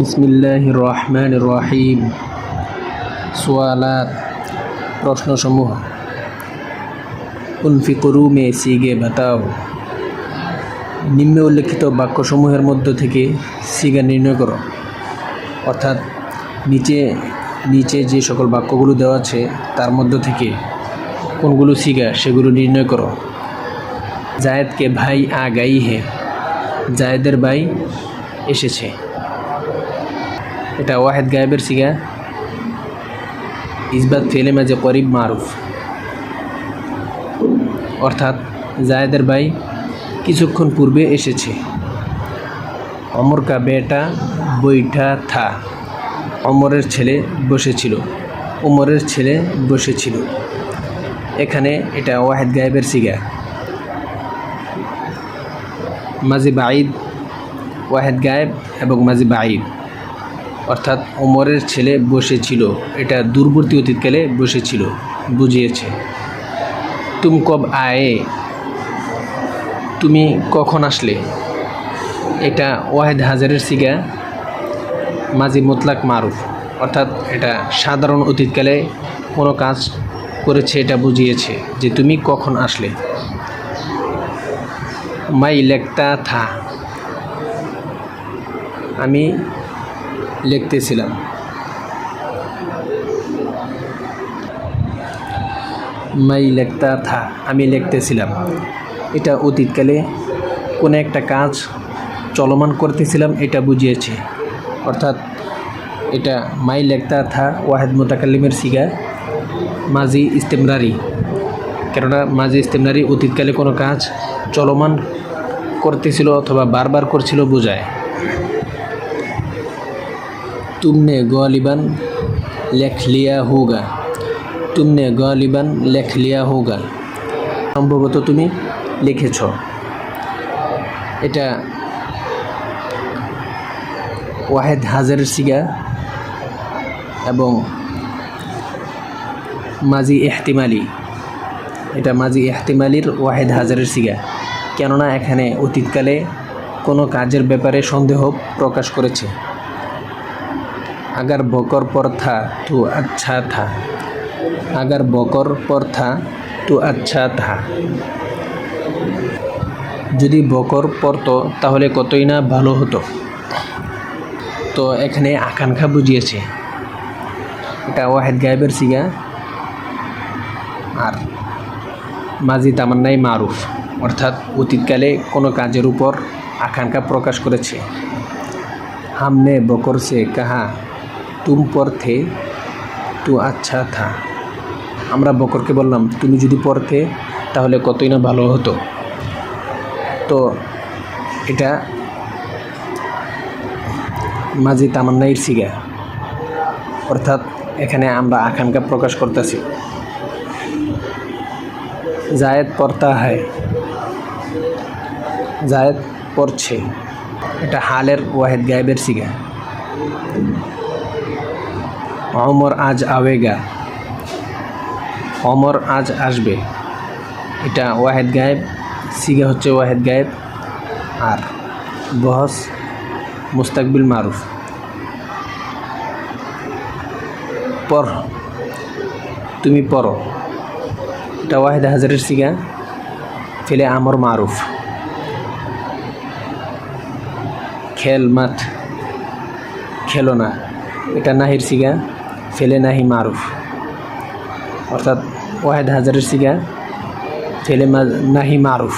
বিসমিল্লাহ রহমান রহিম সোয়ালাত, প্রশ্নসমূহ। উনফিকরু মে সিগে বাতাও। নিম্নে উল্লেখিত বাক্যসমূহের মধ্য থেকে সিগা নির্ণয় করো। অর্থাৎ নিচে নিচে যে সকল বাক্যগুলো দেওয়া আছে, তার মধ্য থেকে কোনগুলো সিগা, সেগুলো নির্ণয় করো। জায়েদকে ভাই আ গাই হে জায়েদের ভাই এসেছে। এটা ওয়াহেদ গায়েবের সিগা ইসবাত ফেলে মাঝে করিব মারুফ। অর্থাৎ জায়েদের ভাই কিছুক্ষণ পূর্বে এসেছে। অমর কা বেটা বইটা থা। অমরের ছেলে বসেছিল। ওমরের ছেলে বসেছিল। এখানে এটা ওয়াহেদ গায়েবের সিগা মাঝি বাঈদ, ওয়াহেদ গায়েব এবং মাঝি বাঈদ। অর্থাৎ ওমরের ছেলে বসেছিল। এটা দূরবর্তী অতীতকালে বসেছিল, বুঝিয়েছে। তুম কব আয়ে? তুমি কখন আসলে? এটা ওয়াহেদ হাজারের সিগা মাঝি মোতলাক মারুফ। অর্থাৎ এটা সাধারণ অতীতকালে কোনো কাজ করেছে, এটা বুঝিয়েছে যে তুমি কখন আসলে। মাই লেখতা থা। আমি লিখতেছিলাম। মাই লেখতা থা, আমি লিখতেছিলাম। এটা অতীতকালে কোনো একটা কাজ চলমান করতেছিলাম, এটা বুঝিয়েছে। অর্থাৎ এটা মাই লেখতা থা ওয়াহেদ মোতাকাল্লিমের সিগা মাজি ইস্তেমরারি। কেননা মাজি ইস্তেমরারি অতীতকালে কোনো কাজ চলমান করতেছিল অথবা বারবার করছিল, বোঝায়। तुमने गालिबन लिख लिया होगा तुमने गालिबन लिख लिया होगा সম্ভবত তুমি লিখেছ এটা ওয়াহেদ হাজারের সিগা এবং মাজি এহতিমালি এটা মাজি এহতিমালির ওয়াহেদ হাজারের সিগা কেননা এখানে অতীতকালে কোনো কাজের ব্যাপারে সন্দেহ প্রকাশ করেছে अगर बकर पर था तो अच्छा था अगर बकर पर था তো আচ্ছা থা যদি বকর পড়তো তাহলে কতই না ভালো হতো তো এখানে আকাঙ্ক্ষা বুঝিয়েছে এটা ওয়াহেদ গায়েবের সিগা আর মাজি তামান্নাই মারুফ অর্থাৎ অতীতকালে কোনো কাজের উপর আকাঙ্ক্ষা প্রকাশ করেছে হামনে বকর সে কাহা তুম পর থে, তো আচ্ছা থা। আমরা বকরকে বললাম, তুমি যদি পড়তে তাহলে কতই না ভালো হতো? তো এটা মাঝি তামান্নাইর সিগা অর্থাৎ এখানে আমরা আকাঙ্ক্ষা প্রকাশ করতেছি। জায়েদ পড়তা হয়। জায়েদ পড়ছে। এটা হালের ওয়াহেদ গায়েবের সিগা অমর আজ আবেগা অমর আজ আসবে। এটা ওয়াহেদ গায়েব, সিগা হচ্ছে ওয়াহেদ গায়েব, আর বহস মুস্তাকবিল মারুফ। পর, তুমি পড়ো এটা ওয়াহেদ হাজারের সিগা, ফেলে আমর মারুফ। খেল মাঠ, খেলো না। এটা নাহির সিগা। ফেলে নাহি মারুফ। অর্থাৎ ওয়াহেদ হাজারের সিগা ফেলে নাহি মারুফ।